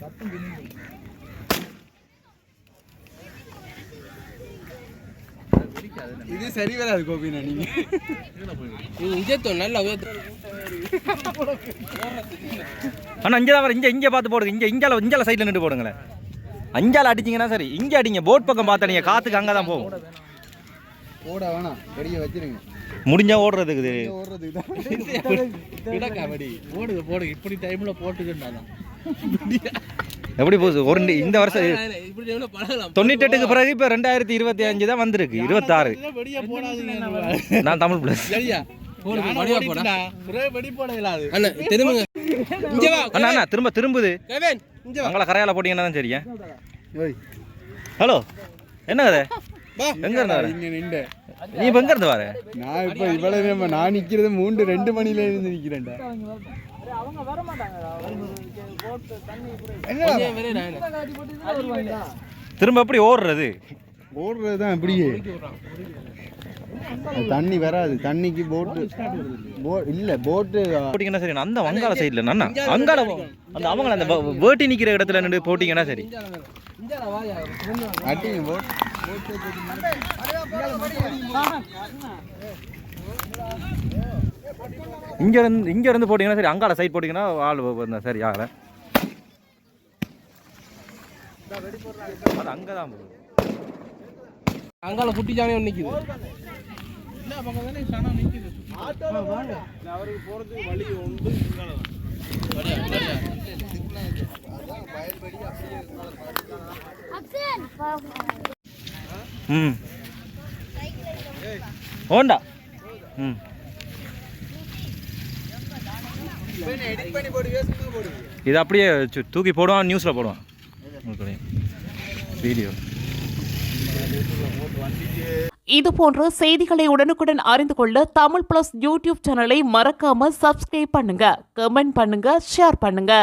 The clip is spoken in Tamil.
சத்தம். இது சரி வராது கோபினா நீங்க. இது உயர்த்தும் நல்லா அண்ணா இங்கே தான் வர இங்கே இங்கே பார்த்து போடுங்க. இங்கே இங்கால இங்கால சைடில் நின்று போடுங்களேன். அஞ்சால அடிச்சிங்கன்னா சரி இங்கே அடிங்க போட் பக்கம் பார்த்தீங்க காற்றுக்கு அங்கே தான் போகும். போட வேணாம். பெரிய வச்சிருங்க. முடிஞ்சா ஓடுறதுக்கு. போடுங்க போடுங்க இப்படி டைம்ல போட்டுக்கிட்டாதான் எப்படி போகுது? ஒரு இந்த வருஷம் பழகலாம் தொண்ணூத்தெட்டுக்கு பிறகு இப்போ ரெண்டாயிரத்தி இருபத்தி அஞ்சு தான் வந்திருக்கு. இருபத்தாறு. நான் தமிழ் பிளஸ் போடா போட. திரும்ப திரும்புது. கெவின் இங்க வா. அங்கே கரையால போட்டீங்கன்னா தான் சரியா ஹலோ என்ன கதை? எங்க இருந்து வர? இங்க நின்று. நீ இப்போ எங்க இருந்து வர? நான் இப்ப இவ்வளவு நேரமா நான் நிக்கிறது மூன்று ரெண்டு மணில இருந்து நிக்கிறேன்டா. நான் திரும்ப எப்படி ஓடுறது? ஓடுறதுதான் இப்படியே அது தண்ணி வராது. தண்ணிக்கு போட்டு போ இல்ல போட்டு போட்டிங்கன்னா சரி. அந்த வங்காள சைடில் அண்ணா அங்கால போ- அந்த அவங்கள அந்த வேட்டி நிற்கிற இடத்துல நின்று போட்டிங்கன்னா சரி. அட்டிங்க போட் இங்க இருந்து இங்க இருந்து போட்டிங்கன்னா சரி அங்கால சைட் போட்டிங்கன்னா ஆள் சரி ஆகல அது அங்கே தான் போகுது. அங்கால குட்டி ஜானே ஒன்று நிக்குது. அவருக்கு போறதுக்கு வழி உண்டு ம் ஹோண்டா ம் இது அப்படியே சு- தூக்கி போடுவான் நியூஸில் போடுவான் வீடியோ இது போன்ற செய்திகளை உடனுக்குடன் அறிந்து கொள்ள தமிழ் பிளஸ் யூடியூப் சேனலை மறக்காம சப்ஸ்கிரைப் பண்ணுங்க கமெண்ட் பண்ணுங்க ஷேர் பண்ணுங்க